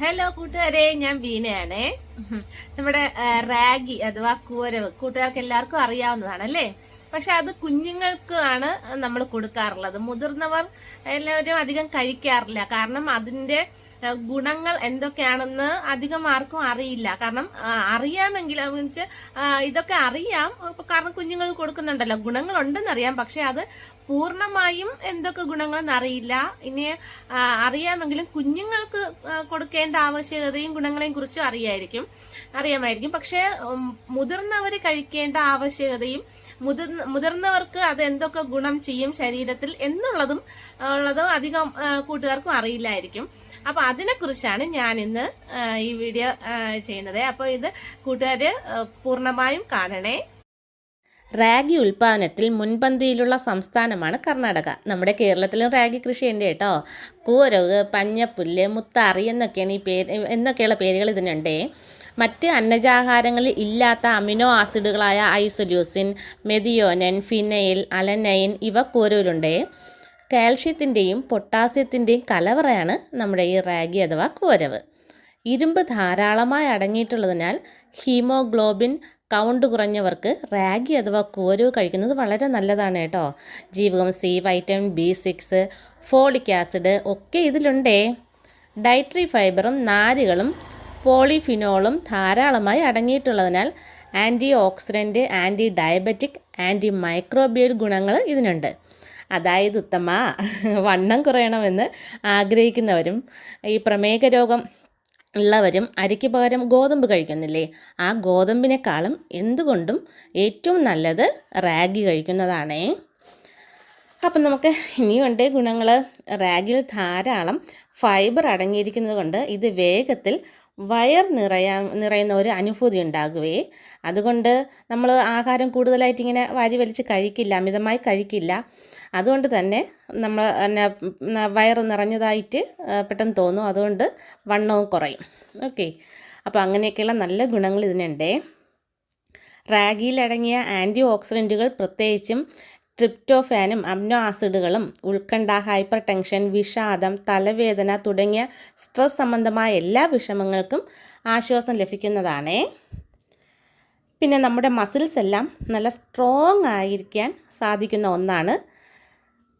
Hello കൂട്ടുകാരെ. ഞാൻ ബീനയാണേ നമ്മുടെ റാഗി അഥവാ കൂരവ് കൂട്ടുകാർക്ക് എല്ലാവർക്കും അറിയാവുന്നതാണ് അല്ലേ പക്ഷെ അത് കുഞ്ഞുങ്ങൾക്ക് ആണ് നമ്മൾ കൊടുക്കാറുള്ളത്. മുതിർന്നവർ എല്ലാവരും അധികം കഴിക്കാറില്ല. കാരണം അതിന്റെ ഗുണങ്ങൾ എന്തൊക്കെയാണെന്ന് അധികം ആർക്കും അറിയില്ല. കാരണം അറിയാമെങ്കിൽ ഇതൊക്കെ അറിയാം. കാരണം കുഞ്ഞുങ്ങൾ കൊടുക്കുന്നുണ്ടല്ലോ. ഗുണങ്ങളുണ്ടെന്ന് അറിയാം. പക്ഷെ അത് പൂർണമായും എന്തൊക്കെ ഗുണങ്ങളെന്ന് അറിയില്ല. ഇനി അറിയാമെങ്കിലും കുഞ്ഞുങ്ങൾക്ക് കൊടുക്കേണ്ട ആവശ്യകതയും ഗുണങ്ങളെയും കുറിച്ചും അറിയായിരിക്കും. അറിയാമായിരിക്കും. പക്ഷെ മുതിർന്നവർ കഴിക്കേണ്ട ആവശ്യകതയും മുതിർന്ന മുതിർന്നവർക്ക് അത് എന്തൊക്കെ ഗുണം ചെയ്യും ശരീരത്തിൽ എന്നുള്ളതും ഉള്ളതും അധികം കൂട്ടുകാർക്കും അറിയില്ലായിരിക്കും. അപ്പൊ അതിനെക്കുറിച്ചാണ് ഞാൻ ഇന്ന് ഈ വീഡിയോ ചെയ്യുന്നത്. അപ്പൊ ഇത് കൂട്ടുകാര് പൂർണമായും കാണണേ. റാഗി ഉൽപ്പാദനത്തിൽ മുൻപന്തിയിലുള്ള സംസ്ഥാനമാണ് കർണാടക. നമ്മുടെ കേരളത്തിലും റാഗി കൃഷിയുണ്ട് കേട്ടോ. കൂരവ് പഞ്ഞപ്പുല്ല് മുത്താറി എന്നൊക്കെയാണ് ഈ പേര് എന്നൊക്കെയുള്ള പേരുകൾ ഇതിനുണ്ട്. മറ്റ് അന്നജാഹാരങ്ങളിൽ ഇല്ലാത്ത അമിനോ ആസിഡുകളായ ഐസൊല്യൂസിൻ മെതിയോനൻ ഫിനൈൽ അലനൈൻ ഇവ കൂരവിലുണ്ട് കാൽഷ്യത്തിന്റെയും പൊട്ടാസ്യത്തിന്റെയും കലവറയാണ് നമ്മുടെ ഈ റാഗി അഥവാ കൂരവ്. ഇരുമ്പ് ധാരാളമായി അടങ്ങിയിട്ടുള്ളതിനാൽ ഹീമോഗ്ലോബിൻ കൗണ്ട് കുറഞ്ഞവർക്ക് റാഗി അഥവാ കോരവ് കഴിക്കുന്നത് വളരെ നല്ലതാണ് കേട്ടോ. ജീവകം C vitamin B six folic acid ഒക്കെ ഇതിലുണ്ടേ. ഡയറ്ററി ഫൈബറും നാരുകളും പോളിഫിനോളും ധാരാളമായി അടങ്ങിയിട്ടുള്ളതിനാൽ antioxidant antidiabetic antimicrobial ഗുണങ്ങൾ ഇതിനുണ്ട്. അതായത് ഉത്തമ വണ്ണം കുറയണമെന്ന് ആഗ്രഹിക്കുന്നവരും ഈ പ്രമേഹ രോഗം ഉള്ളവരും അരിക്ക് പകരം ഗോതമ്പ് കഴിക്കുന്നില്ലേ? ആ ഗോതമ്പിനേക്കാളും എന്തുകൊണ്ടും ഏറ്റവും നല്ലത് റാഗി കഴിക്കുന്നതാണേ. അപ്പം നമുക്ക് ഇനിയുണ്ട് ഗുണങ്ങൾ റാഗിൽ ധാരാളം ഫൈബർ അടങ്ങിയിരിക്കുന്നത് കൊണ്ട് ഇത് വേഗത്തിൽ വയർ നിറയാ നിറയുന്ന ഒരു അനുഭൂതി ഉണ്ടാകുകയെ അതുകൊണ്ട് നമ്മൾ ആഹാരം കൂടുതലായിട്ട് ഇങ്ങനെ വാരി വലിച്ച് കഴിക്കില്ല അമിതമായി കഴിക്കില്ല. അതുകൊണ്ട് തന്നെ നമ്മൾ പിന്നെ വയർ നിറഞ്ഞതായിട്ട് പെട്ടെന്ന് തോന്നും. അതുകൊണ്ട് വണ്ണവും കുറയും. ഓക്കെ. അപ്പോൾ അങ്ങനെയൊക്കെയുള്ള നല്ല ഗുണങ്ങൾ ഇതിനുണ്ടേ. റാഗിയിലടങ്ങിയ ആന്റി ഓക്സിഡന്റുകൾ പ്രത്യേകിച്ചും ട്രിപ്റ്റോഫാനും അമിനോ ആസിഡുകളും ഉത്കണ്ഠ ഹൈപ്പർ ടെൻഷൻ വിഷാദം തലവേദന തുടങ്ങിയ സ്ട്രെസ് സംബന്ധമായ എല്ലാ വിഷമങ്ങൾക്കും ആശ്വാസം ലഭിക്കുന്നതാണേ. പിന്നെ നമ്മുടെ മസിൽസ് എല്ലാം നല്ല സ്ട്രോങ് ആയിരിക്കാൻ സാധിക്കുന്ന ഒന്നാണ്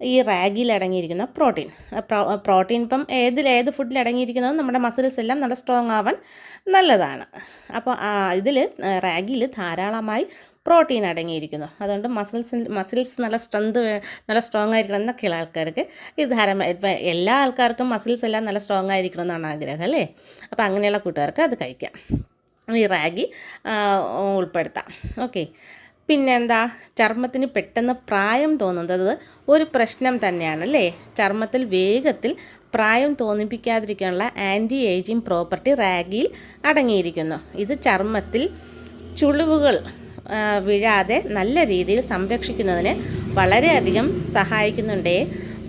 ഈ റാഗിയിൽ അടങ്ങിയിരിക്കുന്ന പ്രോട്ടീൻ. പ്രോ- പ്രോട്ടീൻ ഇപ്പം ഏതിൽ ഏത് ഫുഡിൽ അടങ്ങിയിരിക്കുന്നതും നമ്മുടെ മസിൽസ് എല്ലാം നല്ല സ്ട്രോങ് ആവാൻ നല്ലതാണ്. അപ്പോൾ ഇതിൽ റാഗിയിൽ ധാരാളമായി പ്രോട്ടീൻ അടങ്ങിയിരിക്കുന്നു. അതുകൊണ്ട് മസിൽസ് മസിൽസ് നല്ല സ്ട്രെങ്ത് നല്ല സ്ട്രോങ് ആയിരിക്കണം എന്നൊക്കെയുള്ള ആൾക്കാർക്ക് ഇത് ധാരാളം ഇപ്പം എല്ലാ ആൾക്കാർക്കും മസിൽസ് എല്ലാം നല്ല സ്ട്രോങ് ആയിരിക്കണം എന്നാണ് ആഗ്രഹം അല്ലേ? അപ്പോൾ അങ്ങനെയുള്ള കൂട്ടുകാർക്ക് അത് കഴിക്കാം. ഈ റാഗി ഉൾപ്പെടുത്താം. ഓക്കെ. പിന്നെന്താ? ചർമ്മത്തിന് പെട്ടെന്ന് പ്രായം തോന്നുന്നത് ഒരു പ്രശ്നം തന്നെയാണ് അല്ലേ? ചർമ്മത്തിൽ വേഗത്തിൽ പ്രായം തോന്നിപ്പിക്കാതിരിക്കാനുള്ള ആന്റി ഏജിങ് പ്രോപ്പർട്ടി റാഗിയിൽ അടങ്ങിയിരിക്കുന്നു. ഇത് ചർമ്മത്തിൽ ചുളിവുകൾ വീഴാതെ നല്ല രീതിയിൽ സംരക്ഷിക്കുന്നതിന് വളരെയധികം സഹായിക്കുന്നുണ്ടേ.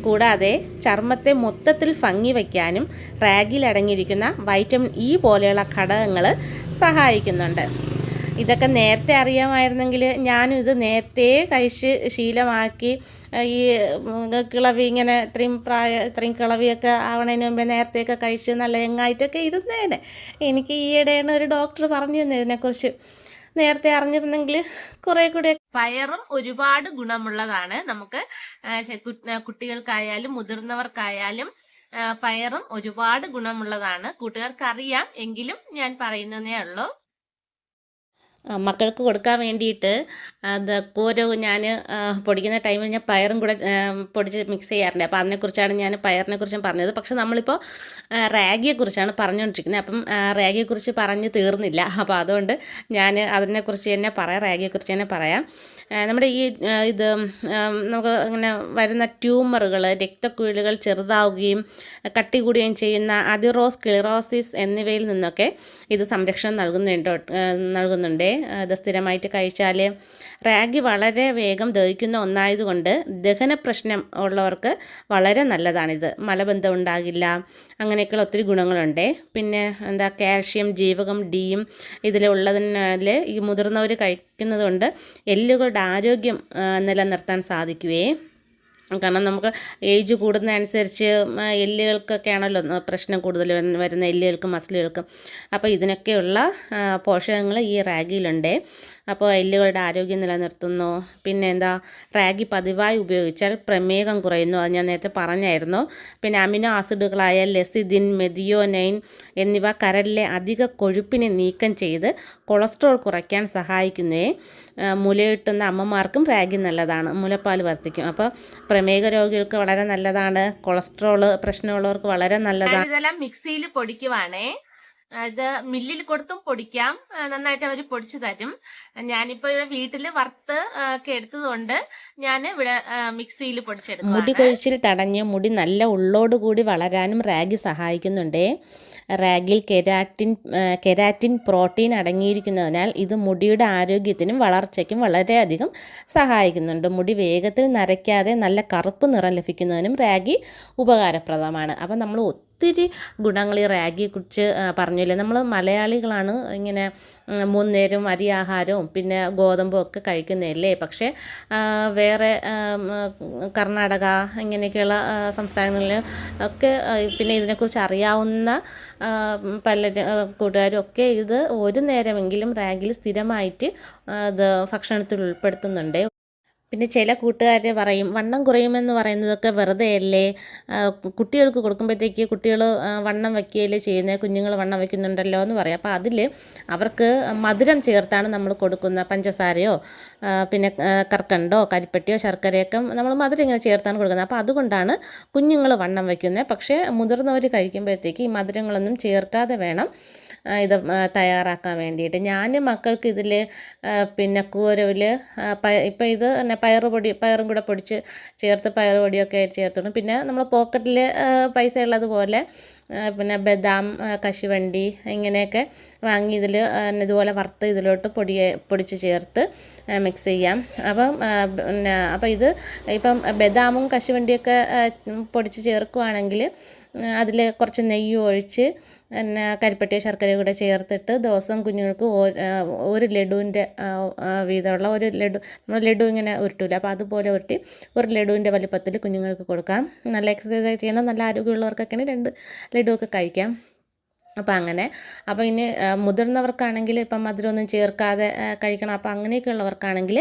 കൂടാതെ ചർമ്മത്തെ മൊത്തത്തിൽ ഭംഗി വയ്ക്കാനും റാഗിൽ അടങ്ങിയിരിക്കുന്ന വൈറ്റമിൻ ഇ പോലെയുള്ള ഘടകങ്ങൾ സഹായിക്കുന്നുണ്ട്. ഇതൊക്കെ നേരത്തെ അറിയാമായിരുന്നെങ്കിൽ ഞാനും ഇത് നേരത്തെ കഴിച്ച് ശീലമാക്കി ഈ കിളവി ഇങ്ങനെ ഇത്രയും പ്രായ ഇത്രയും കിളവിയൊക്കെ ആവണതിന് മുമ്പേ നേരത്തെയൊക്കെ കഴിച്ച് നല്ല എങ്ങായിട്ടൊക്കെ ഇരുന്നേനെ. എനിക്ക് ഈയിടെയാണ് ഒരു ഡോക്ടർ പറഞ്ഞു തന്നെ ഇതിനെക്കുറിച്ച്. നേരത്തെ അറിഞ്ഞിരുന്നെങ്കിൽ കുറെ കൂടെ പയറും ഒരുപാട് ഗുണമുള്ളതാണ്. നമുക്ക് കുട്ടികൾക്കായാലും മുതിർന്നവർക്കായാലും പയറും ഒരുപാട് ഗുണമുള്ളതാണ്. കൂട്ടുകാർക്ക് അറിയാം എങ്കിലും ഞാൻ പറയുന്നതേ ഉള്ളൂ. മക്കൾക്ക് കൊടുക്കാൻ വേണ്ടിയിട്ട് അത് കൂരവ് ഞാൻ പൊടിക്കുന്ന ടൈമിൽ ഞാൻ പയറും കൂടെ പൊടിച്ച് മിക്സ് ചെയ്യാറുണ്ട്. അപ്പോൾ അതിനെക്കുറിച്ചാണ് ഞാൻ പയറിനെ കുറിച്ചും പറഞ്ഞത്. പക്ഷെ നമ്മളിപ്പോൾ റാഗിയെക്കുറിച്ചാണ് പറഞ്ഞുകൊണ്ടിരിക്കുന്നത് അപ്പം റാഗിയെക്കുറിച്ച് പറഞ്ഞ് തീർന്നില്ല. അപ്പോൾ അതുകൊണ്ട് ഞാൻ അതിനെക്കുറിച്ച് തന്നെ പറയാം റാഗിയെക്കുറിച്ച് തന്നെ പറയാം. നമ്മുടെ ഈ ഇത് നമുക്ക് ഇങ്ങനെ വരുന്ന ട്യൂമറുകൾ രക്തക്കുഴലുകൾ ചെറുതാവുകയും കട്ടി കൂടുകയും ചെയ്യുന്ന അതിറോസ് ക്ലിറോസിസ് എന്നിവയിൽ നിന്നൊക്കെ ഇത് സംരക്ഷണം നൽകുന്നുണ്ട് നൽകുന്നുണ്ട്. ആ, ഇത് സ്ഥിരമായിട്ട് കഴിച്ചാൽ റാഗി വളരെ വേഗം ദഹിക്കുന്ന ഒന്നായതുകൊണ്ട് ദഹന പ്രശ്നം ഉള്ളവർക്ക് വളരെ നല്ലതാണിത്. മലബന്ധം ഉണ്ടാകില്ല അങ്ങനെയൊക്കെയുള്ള ഒത്തിരി ഗുണങ്ങളുണ്ട്. പിന്നെ എന്താ കാൽഷ്യം ജീവകം ഡിയും ഇതിലുള്ളതിനാൽ ഈ മുതിർന്നവർ കഴിക്കുന്നതുകൊണ്ട് എല്ലുകളുടെ ആരോഗ്യം നിലനിർത്താൻ സാധിക്കുകയെ കാരണം നമുക്ക് ഏജ് കൂടുന്നതനുസരിച്ച് എല്ലുകൾക്കൊക്കെ ആണല്ലോ പ്രശ്നം കൂടുതൽ വരുന്ന- എല്ലുകൾക്കും മസിലുകൾക്കും. അപ്പോൾ ഇതിനൊക്കെയുള്ള പോഷകങ്ങൾ ഈ റാഗിയിലുണ്ട്. അപ്പോൾ എല്ലുകളുടെ ആരോഗ്യം നിലനിർത്തുന്നു. പിന്നെ എന്താ റാഗി പതിവായി ഉപയോഗിച്ചാൽ പ്രമേഹം കുറയുന്നു. അത് ഞാൻ നേരത്തെ പറഞ്ഞായിരുന്നു. പിന്നെ അമിനോ ആസിഡുകളായ ലെസിദിൻ മെതിയോനൈൻ എന്നിവ കരലിലെ അധിക കൊഴുപ്പിനെ നീക്കം ചെയ്ത് കൊളസ്ട്രോൾ കുറയ്ക്കാൻ സഹായിക്കുന്നേ. മുലയൂട്ടുന്ന അമ്മമാർക്കും റാഗി നല്ലതാണ്. മുലപ്പാൽ വർദ്ധിക്കും. അപ്പോൾ പ്രമേഹ രോഗികൾക്ക് വളരെ നല്ലതാണ്. കൊളസ്ട്രോൾ പ്രശ്നമുള്ളവർക്ക് വളരെ നല്ലതാണ്. ഇതെല്ലാം മിക്സിയിൽ പൊടിക്കുവാണേ. ഇത് മില്ലിൽ കൊടുത്തും പൊടിക്കാം. നന്നായിട്ട് അവർ പൊടിച്ചു തരും. ഞാനിപ്പോ ഇവിടെ വീട്ടിൽ വറുത്ത് ഒക്കെ എടുത്തതുകൊണ്ട് ഞാൻ ഇവിടെ മിക്സിയിൽ മുടി കൊഴിച്ചിൽ തടഞ്ഞ് മുടി നല്ല ഉള്ളോടുകൂടി വളരാനും റാഗി സഹായിക്കുന്നുണ്ട്. റാഗിൽ കെരാറ്റിൻ കെരാറ്റിൻ പ്രോട്ടീൻ അടങ്ങിയിരിക്കുന്നതിനാൽ ഇത് മുടിയുടെ ആരോഗ്യത്തിനും വളർച്ചയ്ക്കും വളരെയധികം സഹായിക്കുന്നുണ്ട്. മുടി വേഗത്തിൽ നരയ്ക്കാതെ നല്ല കറുപ്പ് നിറം ലഭിക്കുന്നതിനും റാഗി ഉപകാരപ്രദമാണ്. അപ്പം നമ്മൾ ഒത്തിരി ഗുണങ്ങൾ ഈ റാഗിയെക്കുറിച്ച് പറഞ്ഞില്ലേ? നമ്മൾ മലയാളികളാണ് ഇങ്ങനെ മൂന്നേരം മൂന്ന് നേരം അരി ആഹാരവും പിന്നെ ഗോതമ്പും ഒക്കെ കഴിക്കുന്നതല്ലേ? പക്ഷേ വേറെ കർണാടക ഇങ്ങനെയൊക്കെയുള്ള സംസ്ഥാനങ്ങളിൽ ഒക്കെ പിന്നെ ഇതിനെക്കുറിച്ച് അറിയാവുന്ന പല കൂട്ടുകാരും ഒക്കെ ഇത് ഒരു നേരമെങ്കിലും റാഗിൽ സ്ഥിരമായിട്ട് ഇത് ഭക്ഷണത്തിൽ ഉൾപ്പെടുത്തുന്നുണ്ട്. പിന്നെ ചില കൂട്ടുകാർ പറയും വണ്ണം കുറയുമെന്ന് പറയുന്നതൊക്കെ വെറുതെ അല്ലേ കുട്ടികൾക്ക് കൊടുക്കുമ്പോഴത്തേക്ക് കുട്ടികൾ വണ്ണം വയ്ക്കുകയല്ലേ ചെയ്യുന്നത് കുഞ്ഞുങ്ങൾ വണ്ണം വയ്ക്കുന്നുണ്ടല്ലോ എന്ന് പറയും. അപ്പോൾ അതിൽ അവർക്ക് മധുരം ചേർത്താണ് നമ്മൾ കൊടുക്കുന്ന പഞ്ചസാരയോ പിന്നെ കർക്കണ്ടോ കരിപ്പട്ടിയോ ശർക്കരയൊക്കെ നമ്മൾ മധുരം ഇങ്ങനെ ചേർത്താണ് കൊടുക്കുന്നത്. അപ്പോൾ അതുകൊണ്ടാണ് കുഞ്ഞുങ്ങൾ വണ്ണം വയ്ക്കുന്നത് പക്ഷേ മുതിർന്നവർ കഴിക്കുമ്പോഴത്തേക്ക് ഈ മധുരങ്ങളൊന്നും ചേർക്കാതെ വേണം ഇത് തയ്യാറാക്കാൻ വേണ്ടിയിട്ട്. ഞാൻ മക്കൾക്ക് ഇതിൽ പിന്നെ കൂരവിൽ ഇപ്പം ഇത് തന്നെ പയറ് പൊടി പയറും കൂടെ പൊടിച്ച് ചേർത്ത് പയറ് പൊടിയൊക്കെ ചേർത്തിടും. പിന്നെ നമ്മൾ പോക്കറ്റിൽ പൈസ ഉള്ളതുപോലെ പിന്നെ ബദാം കശുവണ്ടി ഇങ്ങനെയൊക്കെ വാങ്ങി ഇതിൽ ഇതുപോലെ വറുത്ത് ഇതിലോട്ട് പൊടി പൊടിച്ച് ചേർത്ത് മിക്സ് ചെയ്യാം. അപ്പം പിന്നെ അപ്പം ഇത് ഇപ്പം ബദാമും കശുവണ്ടിയൊക്കെ പൊടിച്ച് ചേർക്കുവാണെങ്കിൽ അതിൽ കുറച്ച് നെയ്യ് ഒഴിച്ച് പിന്നെ കരിപ്പട്ടിയോ ശർക്കരയോ കൂടെ ചേർത്തിട്ട് ദിവസം കുഞ്ഞുങ്ങൾക്ക് ഒരു ലഡുവിന്റെ വീതമുള്ള ഒരു ലഡു നമ്മൾ ലഡു ഇങ്ങനെ ഉരുട്ടില്ല അപ്പോൾ അതുപോലെ ഉരുട്ടി ഒരു ലഡുവിന്റെ വലിപ്പത്തിൽ കുഞ്ഞുങ്ങൾക്ക് കൊടുക്കാം. നല്ല എക്സസൈസ് ചെയ്യുന്ന നല്ല ആരോഗ്യമുള്ളവർക്കൊക്കെയാണ് രണ്ട് ലഡുവൊക്കെ കഴിക്കാം. അപ്പോൾ അങ്ങനെ. അപ്പോൾ ഇനി മുതിർന്നവർക്കാണെങ്കിൽ ഇപ്പം മധുരമൊന്നും ചേർക്കാതെ കഴിക്കണം. അപ്പോൾ അങ്ങനെയൊക്കെയുള്ളവർക്കാണെങ്കിൽ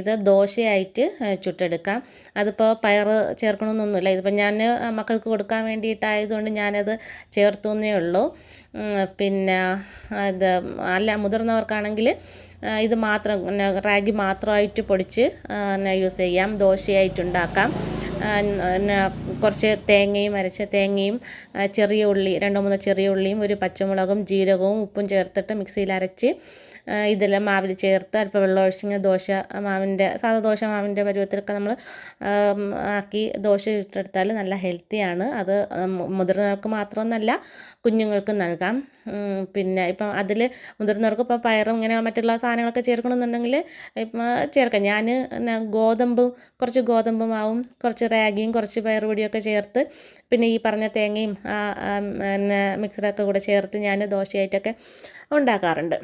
ഇത് ദോശയായിട്ട് ചുട്ടെടുക്കാം. അതിപ്പോൾ പയർ ചേർക്കണമെന്നൊന്നുമില്ല ഇതിപ്പോൾ ഞാൻ മക്കൾക്ക് കൊടുക്കാൻ വേണ്ടിയിട്ടായതുകൊണ്ട് ഞാനത് ചേർത്തു എന്നേ ഉള്ളൂ പിന്നെ ഇത് അല്ല മുതിർന്നവർക്കാണെങ്കിൽ ഇത് മാത്രം റാഗി മാത്രമായിട്ട് പൊടിച്ച് യൂസ് ചെയ്യാം. ദോശയായിട്ടുണ്ടാക്കാം പിന്നെ കുറച്ച് തേങ്ങയും അരച്ച തേങ്ങയും ചെറിയ ഉള്ളി രണ്ടോ മൂന്നോ ചെറിയ ഉള്ളിയും ഒരു പച്ചമുളകും ജീരകവും ഉപ്പും ചേർത്തിട്ട് മിക്സിയിൽ അരച്ച് ഇതെല്ലാം മാവിൽ ചേർത്ത് അല്പം വെള്ളം ഒഴിച്ചിങ്ങനെ ദോശ മാവിന്റെ സാധാ ദോശ മാവിന്റെ പരുവത്തിലൊക്കെ നമ്മൾ ആക്കി ദോശ ഇട്ടെടുത്താൽ നല്ല ഹെൽത്തിയാണ് അത് മുതിർന്നവർക്ക് മാത്രമൊന്നല്ല കുഞ്ഞുങ്ങൾക്കും നൽകാം. പിന്നെ ഇപ്പം അതിൽ മുതിർന്നവർക്ക് ഇപ്പോൾ പയറും ഇങ്ങനെ മറ്റുള്ള സാധനങ്ങളൊക്കെ ചേർക്കണമെന്നുണ്ടെങ്കിൽ ഇപ്പം ചേർക്കാം. ഞാൻ ഗോതമ്പും കുറച്ച് ഗോതമ്പ് മാവും കുറച്ച് റാഗിയും കുറച്ച് പയറുപൊടിയൊക്കെ ചേർത്ത് പിന്നെ ഈ പറഞ്ഞ തേങ്ങയും പിന്നെ മിക്സറൊക്കെ കൂടെ ചേർത്ത് ഞാൻ ദോശയായിട്ടൊക്കെ ഉണ്ടാക്കാറുണ്ട്.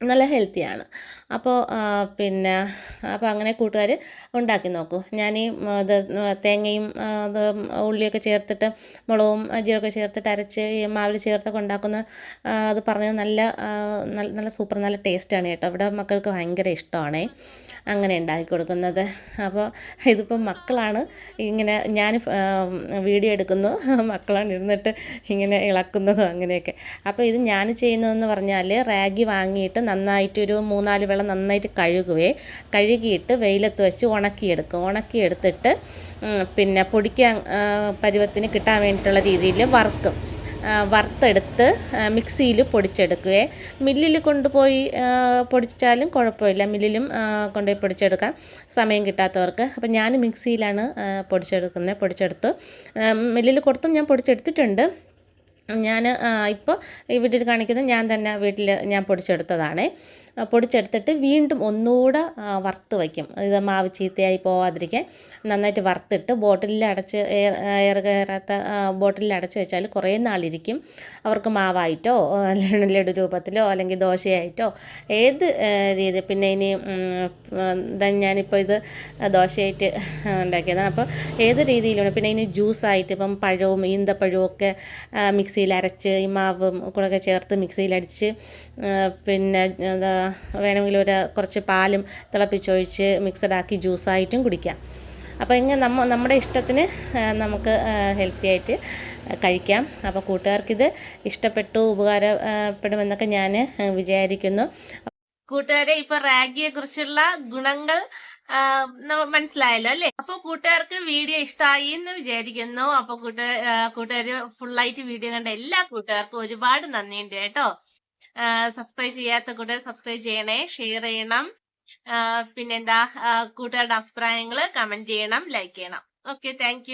നല്ല ഹെൽത്തിയാണ്. അപ്പോൾ പിന്നെ അപ്പോൾ അങ്ങനെ കൂട്ടുകാർ ഉണ്ടാക്കി നോക്കൂ. ഞാൻ ഈ ഇത് തേങ്ങയും അത് ഉള്ളിയൊക്കെ ചേർത്തിട്ട് മുളകും അജിയൊക്കെ ചേർത്തിട്ട് അരച്ച് ഈ മാവിൽ ചേർത്തൊക്കെ ഉണ്ടാക്കുന്ന അത് പറഞ്ഞത് നല്ല നല്ല സൂപ്പർ നല്ല ടേസ്റ്റാണ് കേട്ടോ. ഇവിടെ മക്കൾക്ക് ഭയങ്കര ഇഷ്ടമാണേ. അങ്ങനെ ഉണ്ടാക്കി കൊടുക്കുന്നത്. അപ്പോൾ ഇതിപ്പോൾ മക്കളാണ്. ഇങ്ങനെ ഞാൻ വീഡിയോ എടുക്കുന്നു. മക്കളാണ് ഇരുന്നിട്ട് ഇങ്ങനെ ഇളക്കുന്നതും അങ്ങനെയൊക്കെ. അപ്പോൾ ഇത് ഞാൻ ചെയ്യുന്നതെന്ന് പറഞ്ഞാൽ റാഗി വാങ്ങിയിട്ട് നന്നായിട്ടൊരു മൂന്നാൽ വെള്ളം നന്നായിട്ട് കഴുകുവേ. കഴുകിയിട്ട് വെയിലത്ത് വെച്ച് ഉണക്കിയെടുക്കും. ഉണക്കിയെടുത്തിട്ട് പിന്നെ പൊടിക്കാൻ പരുവത്തിന് കിട്ടാൻ വേണ്ടിയിട്ടുള്ള രീതിയിൽ വറുക്കും. വറുത്തെടുത്ത് മിക്സിയിൽ പൊടിച്ചെടുക്കുകയെ. മില്ലിൽ കൊണ്ടുപോയി പൊടിച്ചാലും കുഴപ്പമില്ല. മില്ലിലും കൊണ്ടുപോയി പൊടിച്ചെടുക്കാം. സമയം കിട്ടാത്തവർക്ക്. അപ്പം ഞാൻ മിക്സിയിലാണ് പൊടിച്ചെടുക്കുന്നത് പൊടിച്ചെടുത്തു. മില്ലിൽ കൊടുത്തും ഞാൻ പൊടിച്ചെടുത്തിട്ടുണ്ട്. ഞാൻ ഇപ്പോൾ ഈ വീട്ടിൽ കാണിക്കുന്നത് ഞാൻ തന്നെ വീട്ടിൽ ഞാൻ പൊടിച്ചെടുത്തതാണ്. പൊടിച്ചെടുത്തിട്ട് വീണ്ടും ഒന്നുകൂടെ വറുത്ത് വയ്ക്കും. ഇത് മാവ് ചീത്തയായി പോവാതിരിക്കാൻ നന്നായിട്ട് വറുത്തിട്ട് ബോട്ടിലിൽ അടച്ച് എയർ കയറാത്ത ബോട്ടിലിൽ അടച്ച് വെച്ചാൽ കുറേ നാളിരിക്കും. അവർക്ക് മാവായിട്ടോ ലഡു രൂപത്തിലോ അല്ലെങ്കിൽ ദോശയായിട്ടോ ഏത് രീതി പിന്നെ ഇനി ഞാനിപ്പോൾ ഇത് ദോശയായിട്ട് ഉണ്ടാക്കിയതാണ്. അപ്പോൾ ഏത് രീതിയിലാണ് പിന്നെ ഇനി ജ്യൂസായിട്ട് ഇപ്പം പഴവും ഈന്തപ്പഴവും ഒക്കെ മിക്സിയിൽ അരച്ച് ഈ മാവും കൂടെ ചേർത്ത് മിക്സിയിൽ അടിച്ച് പിന്നെ വേണമെങ്കിൽ ഒരു കുറച്ച് പാലും തിളപ്പിച്ചൊഴിച്ച് മിക്സഡ് ആക്കി ജ്യൂസായിട്ടും കുടിക്കാം. അപ്പോൾ ഇങ്ങനെ നമ്മ നമ്മുടെ ഇഷ്ടത്തിന് നമുക്ക് ഹെൽത്തി ആയിട്ട് കഴിക്കാം. അപ്പോൾ കൂട്ടുകാർക്കിത് ഇഷ്ടപ്പെട്ടു ഉപകാരപ്പെടുമെന്നൊക്കെ ഞാൻ വിചാരിക്കുന്നു. കൂട്ടുകാരെ ഇപ്പൊ റാഗിയെ കുറിച്ചുള്ള ഗുണങ്ങൾ മനസ്സിലായല്ലോ അല്ലേ? അപ്പൊ കൂട്ടുകാർക്ക് വീഡിയോ ഇഷ്ടമായി എന്ന് വിചാരിക്കുന്നു. അപ്പൊ കൂട്ടുകാർ കൂട്ടുകാര് ഫുള്ളായിട്ട് വീഡിയോ കണ്ട എല്ലാ കൂട്ടുകാർക്കും ഒരുപാട് നന്ദിയുണ്ട് കേട്ടോ. സബ്സ്ക്രൈബ് ചെയ്യാത്ത കൂട്ടർ സബ്സ്ക്രൈബ് ചെയ്യണേ ഷെയർ ചെയ്യണം. പിന്നെന്താ കൂട്ടുകാരുടെ അഭിപ്രായങ്ങൾ കമന്റ് ചെയ്യണം ലൈക്ക് ചെയ്യണം. Okay thank